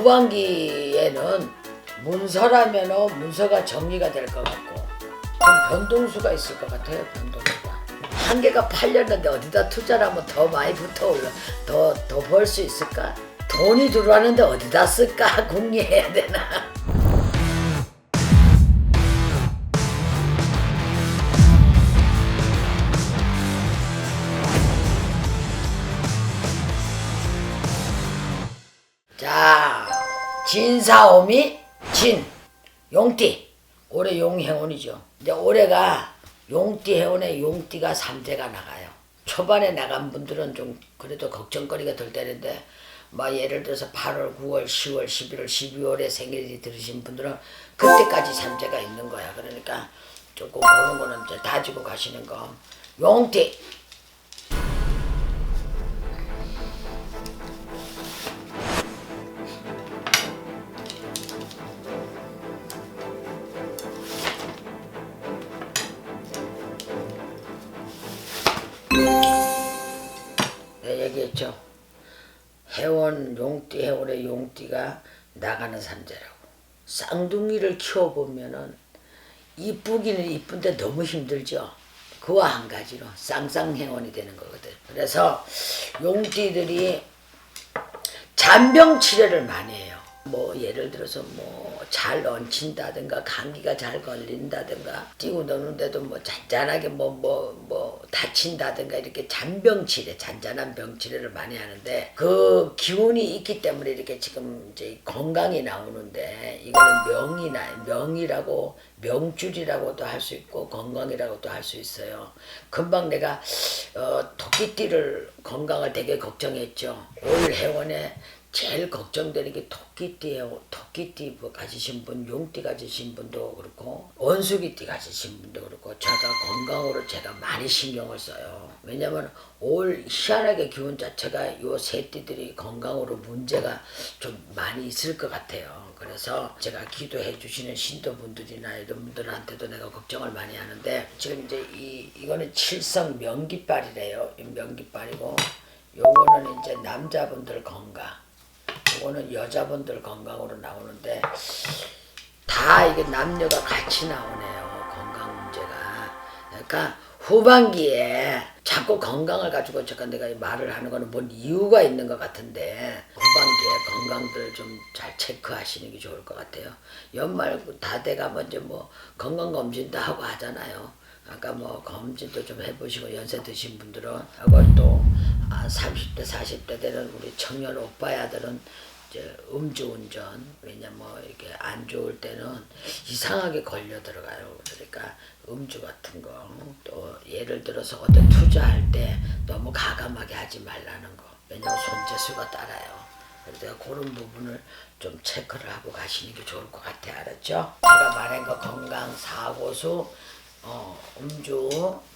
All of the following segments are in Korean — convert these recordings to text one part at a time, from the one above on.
어, 후반기에는 문서라면 문서가 정리가 될 것 같고 좀 변동수가 있을 것 같아요. 변동수가 한 개가 팔렸는데 어디다 투자를 하면 더 많이 붙어 올라 더 더 벌 수 있을까? 돈이 들어왔는데 어디다 쓸까 궁리해야 되나? 진사오미 진 용띠 올해 용해운이죠. 이제 올해가 용띠 해운에 용띠가 삼대가 나가요. 초반에 나간 분들은 좀 그래도 걱정거리가 덜 되는데 뭐 예를 들어서 8월, 9월, 10월, 11월, 12월에 생일이 들으신 분들은 그때까지 삼대가 있는 거야. 그러니까 조금 그런 거는 이제 다지고 가시는 거. 용띠 내가 얘기했죠. 해원 용띠 해원의 용띠가 나가는 삼재라고. 쌍둥이를 키워보면은 이쁘기는 이쁜데 너무 힘들죠. 그와 한 가지로 쌍쌍해원이 되는 거거든. 그래서 용띠들이 잔병 치료를 많이 해요. 뭐 예를 들어서 뭐 잘 얹힌다든가 감기가 잘 걸린다든가 뛰고 노는데도 뭐 잔잔하게 뭐 뭐 뭐 다친다든가 이렇게 잔병 치료, 잔잔한 병 치료를 많이 하는데 그 기운이 있기 때문에 이렇게 지금 이제 건강이 나오는데 이거는 명이 나 명이라고 명줄이라고도 할 수 있고 건강이라고도 할 수 있어요. 금방 내가 어, 토끼띠를 건강을 되게 걱정했죠. 올 해원에 제일 걱정되는 게 토끼띠예요. 토끼띠 뭐 가지신 분, 용띠 가지신 분도 그렇고 원숭이띠 가지신 분도 그렇고 제가 건강으로 제가 많이 신경을 써요. 왜냐면 올 희한하게 기운 자체가 요 세 띠들이 건강으로 문제가 좀 많이 있을 것 같아요. 그래서 제가 기도해 주시는 신도분들이나 이런 분들한테도 내가 걱정을 많이 하는데 지금 이제 이 이거는 칠성 명기빨이래요. 이 명기빨이고 요거는 이제 남자분들 건강. 이거는 여자분들 건강으로 나오는데 다 이게 남녀가 같이 나오네요 건강 문제가. 그러니까 후반기에 자꾸 건강을 가지고 잠깐 내가 이 말을 하는 거는 뭔 이유가 있는 것 같은데 후반기에 건강들 좀 잘 체크하시는 게 좋을 것 같아요. 연말 다 돼가면 이제 뭐 건강 검진도 하고 하잖아요 아까 뭐 검진도 좀 해보시고 연세 드신 분들은 하고 또 아, 30대 40대 되는 우리 청년 오빠야들은 이제 음주운전 왜냐 뭐 이렇게 안 좋을 때는 이상하게 걸려 들어가요. 그러니까 음주 같은 거 또 예를 들어서 어디 투자할 때 너무 가감하게 하지 말라는 거. 왜냐면 손재수가 따라요. 그래서 그런 부분을 좀 체크를 하고 가시는 게 좋을 것 같아 알았죠? 제가 말한 거 건강 사고수 어, 음주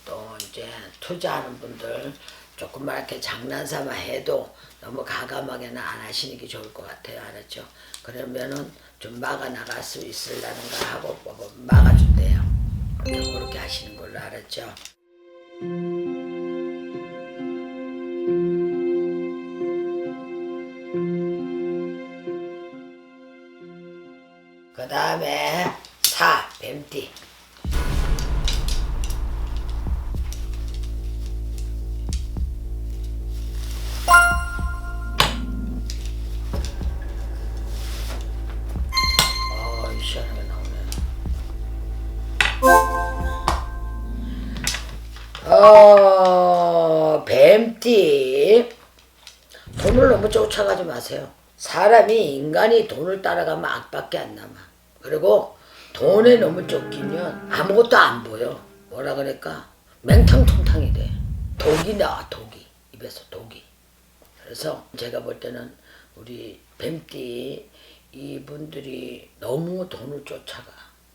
또 이제 투자하는 분들 조금만 이렇게 장난삼아 해도 너무 가감하게는 안 하시는 게 좋을 것 같아요 알았죠? 그러면은 좀 막아 나갈 수 있으려는가 하고 뭐 막아준대요 그렇게 하시는 걸로 알았죠? 어, 뱀띠. 돈을 너무 쫓아가지 마세요. 사람이 인간이 돈을 따라가면 악밖에 안 남아. 그리고 돈에 너무 쫓기면 아무것도 안 보여. 뭐라 그럴까? 맹탕통탕이 돼. 독이 나와, 독이. 입에서 독이. 그래서 제가 볼 때는 우리 뱀띠 이분들이 너무 돈을 쫓아가.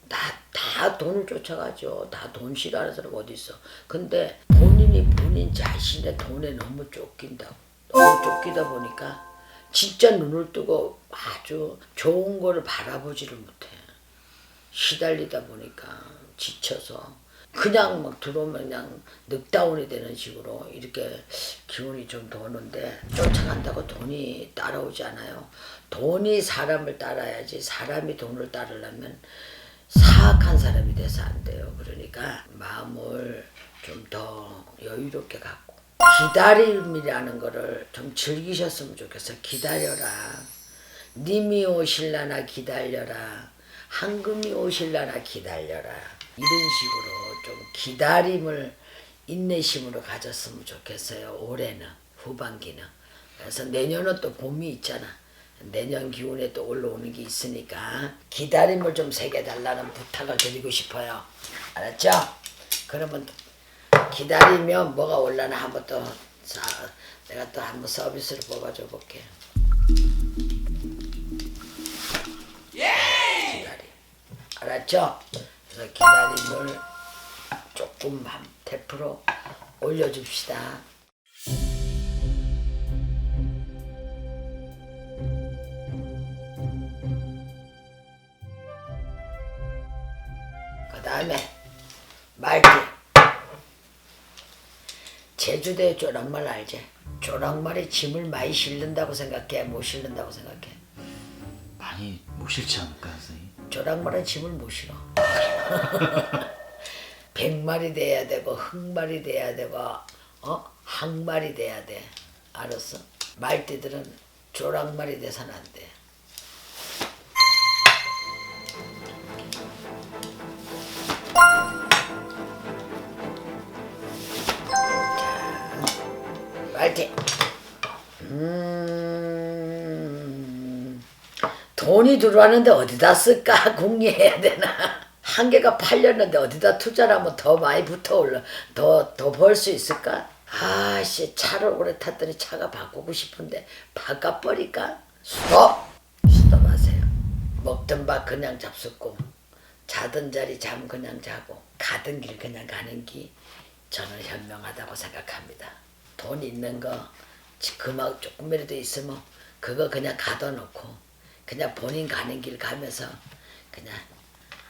다, 다 돈을 쫓아가죠. 다 돈 싫어하는 사람 어디 있어. 근데 본인이 본인 자신의 돈에 너무 쫓긴다고. 너무 쫓기다 보니까 진짜 눈을 뜨고 아주 좋은 거를 바라보지를 못해. 시달리다 보니까 지쳐서 그냥 막 들어오면 그냥 늑다운이 되는 식으로 이렇게 기운이 좀 도는데 쫓아간다고 돈이 따라오지 않아요. 돈이 사람을 따라야지 사람이 돈을 따르려면 사악한 사람이 돼서 안 돼요. 그러니까 마음을 좀 더 여유롭게 갖고 기다림이라는 거를 좀 즐기셨으면 좋겠어. 기다려라. 님이 오실라나 기다려라. 황금이 오실라나 기다려라. 이런 식으로 좀 기다림을 인내심으로 가졌으면 좋겠어요. 올해는 후반기는. 그래서 내년은 또 봄이 있잖아. 내년 기운에 또 올라오는 게 있으니까 기다림을 좀 새겨 달라는 부탁을 드리고 싶어요. 알았죠? 그러면 기다리면 뭐가 올라나 한번 또 자, 내가 또 한번 서비스를 뽑아줘 볼게. 기다림. 알았죠? 그래서 기다림을 조금 한 100% 올려줍시다. 그 다음에 말띠. 제주도의 쪼랑말 알지? 쪼랑말이 짐을 많이 실른다고 생각해? 못 실른다고 생각해? 많이 못 싫지 않을까요, 선생님? 조랑말은 짐을 못 실어. 백말이 돼야 되고 흑말이 돼야 되고 어 항말이 돼야 돼. 알았어? 말띠들은 조랑말이 돼서는 안 돼. 말띠. 음. 돈이 들어왔는데 어디다 쓸까 궁리해야 되나 한 개가 팔렸는데 어디다 투자를 하면 더 많이 붙어 올라 더 더 벌 수 있을까 아씨 차를 오래 탔더니 차가 바꾸고 싶은데 바꿔버릴까 스톱 스톱하세요 먹던 밥 그냥 잡숫고 자던 자리 잠 그냥 자고 가던 길 그냥 가는 게 저는 현명하다고 생각합니다. 돈 있는 거 그만 조금이라도 있으면 그거 그냥 가둬놓고 그냥 본인 가는 길 가면서 그냥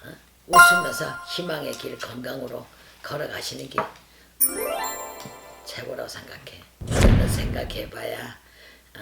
어? 웃으면서 희망의 길 건강으로 걸어가시는 게 최고라고 생각해. 저는 생각해봐야 어,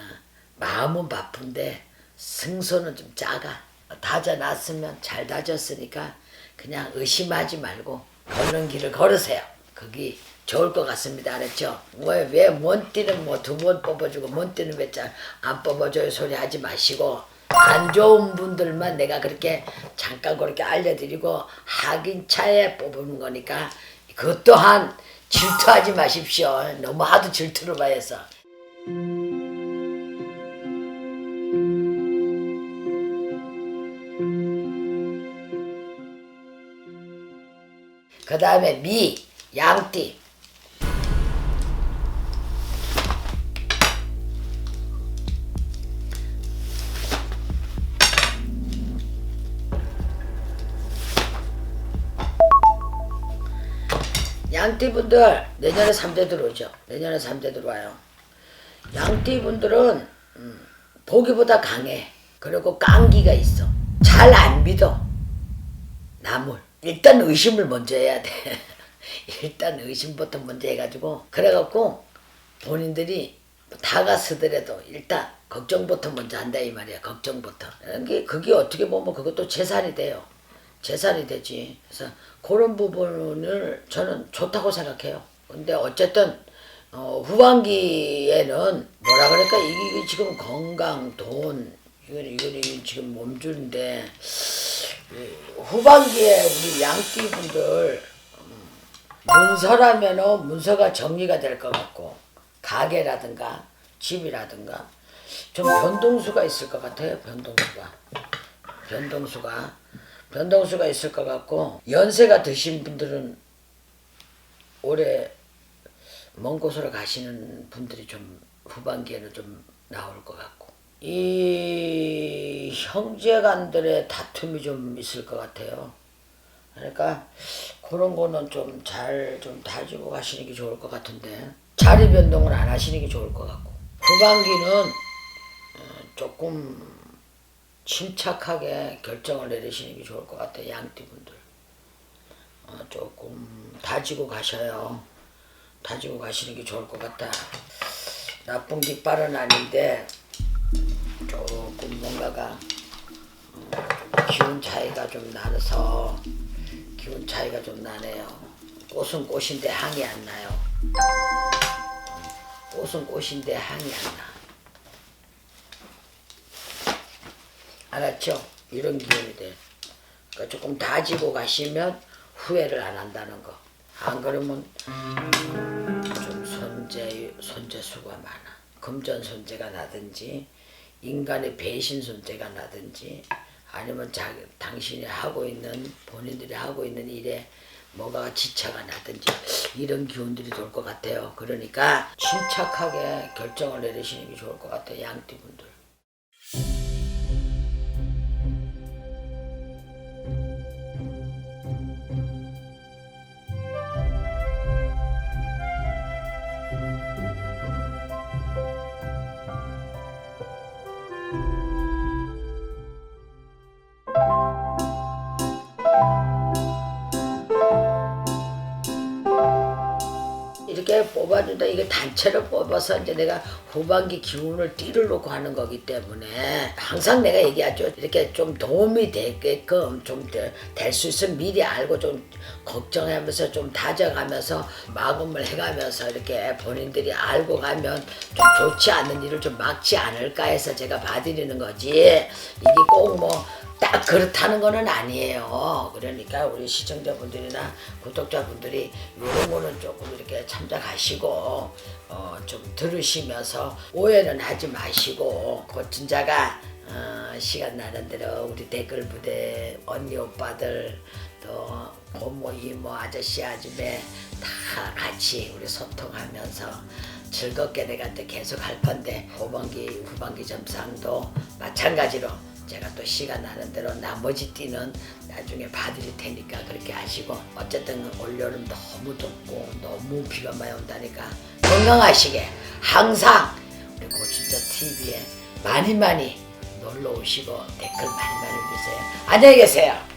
마음은 바쁜데 승소는 좀 작아. 다져놨으면 잘 다졌으니까 그냥 의심하지 말고 걷는 길을 걸으세요. 거기 좋을 것 같습니다. 알았죠? 왜왜뭔 띠는 뭐 두 번 뽑아주고 뭔 띠는 왜안 뽑아줘요 소리 하지 마시고 안 좋은 분들만 내가 그렇게 잠깐 그렇게 알려드리고 하긴 차에 뽑는 거니까 그것 또한 질투하지 마십시오. 너무 하도 질투를 해서. 그 다음에 미, 양띠. 양띠 분들 내년에 3대 들어오죠. 내년에 3대 들어와요. 양띠 분들은 음, 보기보다 강해. 그리고 깡기가 있어. 잘 안 믿어. 남을 일단 의심을 먼저 해야 돼. 일단 의심부터 먼저 해가지고 그래갖고 본인들이 다가서더라도 일단 걱정부터 먼저 한다 이 말이야. 걱정부터. 그게 어떻게 보면 그것도 재산이 돼요. 재산이 되지. 그래서 그런 부분을 저는 좋다고 생각해요. 근데 어쨌든 어, 후반기에는 뭐라 그럴까 이게 지금 건강, 돈 이건 이건 지금 몸주인데 이 후반기에 우리 양띠 분들 음, 문서라면은 문서가 정리가 될 것 같고 가게라든가 집이라든가 좀 변동수가 있을 것 같아요. 변동수가 변동수가 변동수가 있을 것 같고 연세가 드신 분들은 올해 먼 곳으로 가시는 분들이 좀 후반기에는 좀 나올 것 같고 이 형제간들의 다툼이 좀 있을 것 같아요. 그러니까 그런 거는 좀 잘좀 다지고 가시는 게 좋을 것 같은데 자리 변동을 안 하시는 게 좋을 것 같고 후반기는 어, 조금 침착하게 결정을 내리시는 게 좋을 것 같아요 양띠 분들 어, 조금 다지고 가셔요. 다지고 가시는 게 좋을 것 같다. 나쁜 깃발은 아닌데 조금 뭔가가 어, 기운 차이가 좀 나서 기운 차이가 좀 나네요. 꽃은 꽃인데 향이 안 나요. 꽃은 꽃인데 향이 안 나. 알았죠? 이런 기운이 돼. 그러니까 조금 다지고 가시면 후회를 안 한다는 거. 안 그러면 좀 손재 손재 수가 많아. 금전 손재가 나든지 인간의 배신 손재가 나든지 아니면 자 당신이 하고 있는 본인들이 하고 있는 일에 뭐가 지차가 나든지 이런 기운들이 돌 것 같아요. 그러니까 침착하게 결정을 내리시는 게 좋을 것 같아요. 양띠분들. 뽑아준다. 이게 단체로 뽑아서 이제 내가 후반기 기운을 띠를 놓고 하는 거기 때문에 항상 내가 얘기하죠. 이렇게 좀 도움이 되게끔 좀 될 수 있으면 미리 알고 좀 걱정하면서 좀 다져가면서 마음을 해가면서 이렇게 본인들이 알고 가면 좀 좋지 않은 일을 좀 막지 않을까 해서 제가 봐드리는 거지. 이게 꼭뭐 딱 그렇다는 거는 아니에요. 그러니까 우리 시청자분들이나 구독자분들이 이런 거는 조금 이렇게 참작하시고 어, 좀 들으시면서 오해는 하지 마시고 고친 자가 어, 시간 나는 대로 우리 댓글 부대 언니 오빠들 또 고모 이모 아저씨 아줌매 다 같이 우리 소통하면서 즐겁게 내가 또 계속 할 건데 후반기 후반기 점상도 마찬가지로 제가 또 시간 나는 대로 나머지 띠는 나중에 봐드릴 테니까 그렇게 하시고 어쨌든 올여름 너무 덥고 너무 비가 많이 온다니까 건강하시게 항상 우리 고춘자 TV에 많이 많이 놀러 오시고 댓글 많이 많이 주세요. 안녕히 계세요.